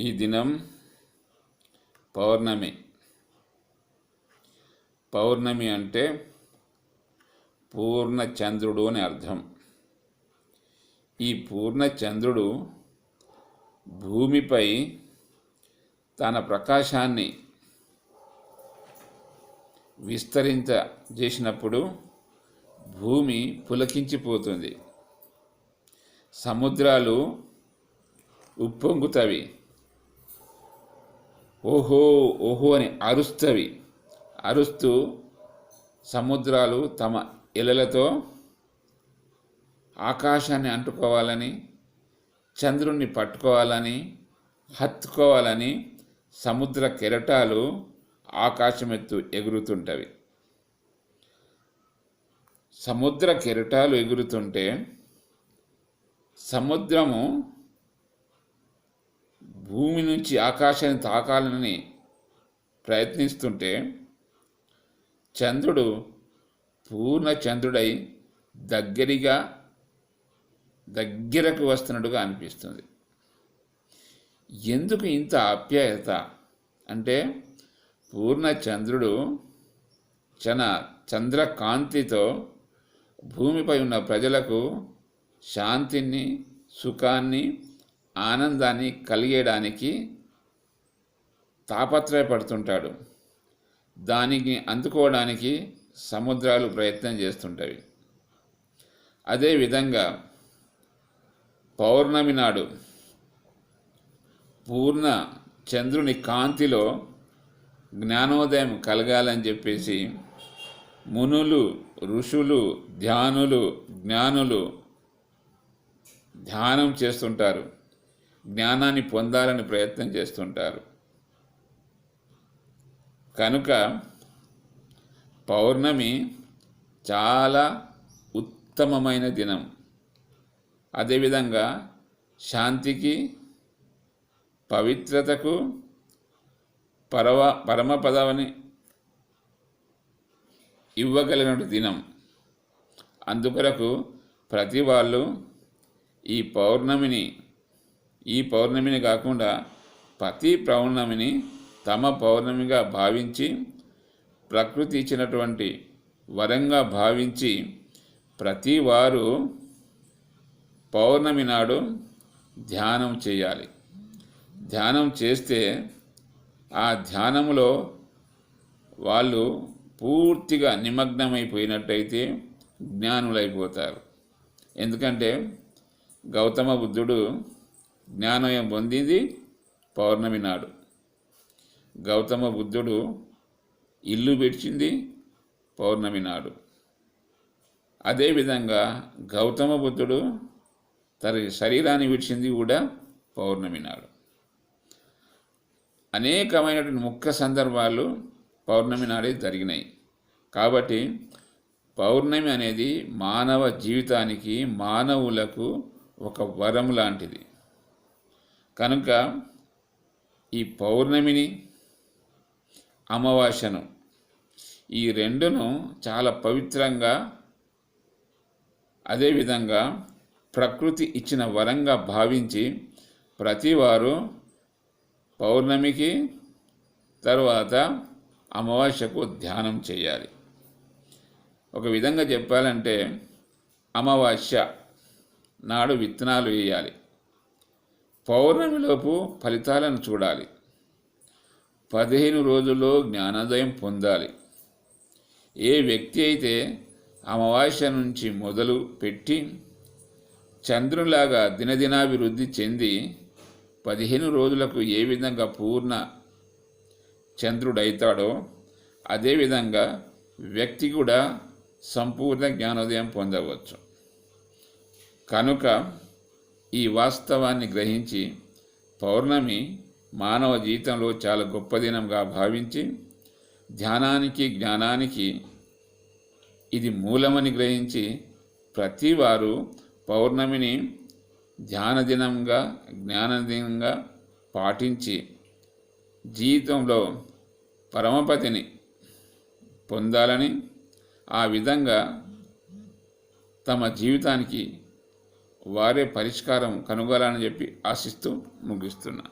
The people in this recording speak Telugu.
ఈ దినం పౌర్ణమి. పౌర్ణమి అంటే పూర్ణచంద్రుడు అని అర్థం. ఈ పూర్ణచంద్రుడు భూమిపై తన ప్రకాశాన్ని విస్తరించ చేసినప్పుడు భూమి పులకించిపోతుంది. సముద్రాలు ఉప్పొంగుతవి. ఓహో ఓహో అని అరుస్తవి. అరుస్తూ సముద్రాలు తమ ఇలలతో ఆకాశాన్ని అంటుకోవాలని చంద్రుణ్ణి పట్టుకోవాలని హత్తుకోవాలని సముద్ర కెరటాలు ఆకాశమెత్తు ఎగురుతుంటవి. సముద్ర కెరటాలు ఎగురుతుంటే సముద్రము భూమి నుంచి ఆకాశాన్ని తాకాలని ప్రయత్నిస్తుంటే చంద్రుడు పూర్ణ చంద్రుడై దగ్గరగా దగ్గరకు వస్తున్నట్టుగా అనిపిస్తుంది. ఎందుకు ఇంత ఆప్యాయత? అంటే పూర్ణ చంద్రుడు చన చంద్రకాంతితో భూమిపై ఉన్న ప్రజలకు శాంతిని సుఖాన్ని ఆనందాన్ని కలిగేయడానికి తాపత్రయపడుతుంటాడు. దానికి అందుకోవడానికి సముద్రాలు ప్రయత్నం చేస్తుంటవి అదేవిధంగా పౌర్ణమి నాడు పూర్ణ చంద్రుని కాంతిలో జ్ఞానోదయం కలగాలని చెప్పేసి మునులు ఋషులు ధ్యానులు జ్ఞానులు ధ్యానం చేస్తుంటారు. జ్ఞానాన్ని పొందాలని ప్రయత్నం చేస్తుంటారు. కనుక పౌర్ణమి చాలా ఉత్తమమైన దినం. అదేవిధంగా శాంతికి పవిత్రతకు పరవ పరమపదవని ఇవ్వగలిగిన దినం. అందుకొరకు ప్రతి వాళ్ళు ఈ పౌర్ణమిని ఈ పౌర్ణమిని కాకుండా ప్రతి పౌర్ణమిని తమ పౌర్ణమిగా భావించి ప్రకృతి ఇచ్చినటువంటి వరంగా భావించి ప్రతి వారు పౌర్ణమి నాడు ధ్యానం చేయాలి. ధ్యానం చేస్తే ఆ ధ్యానంలో వాళ్ళు పూర్తిగా నిమగ్నమైపోయినట్టయితే జ్ఞానులైపోతారు. ఎందుకంటే గౌతమ బుద్ధుడు జ్ఞానం పొందింది పౌర్ణమి నాడు. గౌతమ బుద్ధుడు ఇల్లు విడిచింది పౌర్ణమి నాడు. అదేవిధంగా గౌతమ బుద్ధుడు తన శరీరాన్ని విడిచింది కూడా పౌర్ణమి నాడు. అనేకమైనటువంటి ముఖ్య సందర్భాలు పౌర్ణమి నాడే జరిగినాయి. కాబట్టి పౌర్ణమి అనేది మానవ జీవితానికి మానవులకు ఒక వరం లాంటిది. కనుక ఈ పౌర్ణమిని అమావాస్యను ఈ రెండును చాలా పవిత్రంగా అదేవిధంగా ప్రకృతి ఇచ్చిన వరంగా భావించి ప్రతివారు పౌర్ణమికి తర్వాత అమావాస్యకు ధ్యానం చేయాలి. ఒక విధంగా చెప్పాలంటే అమావాస్య నాడు విత్తనాలు వేయాలి. పౌర్ణమిలోపు ఫలితాలను చూడాలి. పదిహేను రోజుల్లో జ్ఞానోదయం పొందాలి. ఏ వ్యక్తి అయితే అమావాస్య నుంచి మొదలు పెట్టి చంద్రులాగా దినదినాభివృద్ధి చెంది పదిహేను రోజులకు ఏ విధంగా పూర్ణ చంద్రుడైతాడో అదేవిధంగా వ్యక్తి కూడా సంపూర్ణ జ్ఞానోదయం పొందవచ్చు. కనుక ఈ వాస్తవాన్ని గ్రహించి పౌర్ణమి మానవ జీవితంలో చాలా గొప్ప దినంగా భావించి ధ్యానానికి జ్ఞానానికి ఇది మూలమని గ్రహించి ప్రతివారు పౌర్ణమిని ధ్యాన దినంగా జ్ఞానదినంగా పాటించి జీవితంలో పరమపతిని పొందాలని ఆ విధంగా తమ జీవితానికి వారే పరిష్కారం కనుగొనాలని చెప్పి ఆశిస్తూ ముగిస్తున్నా.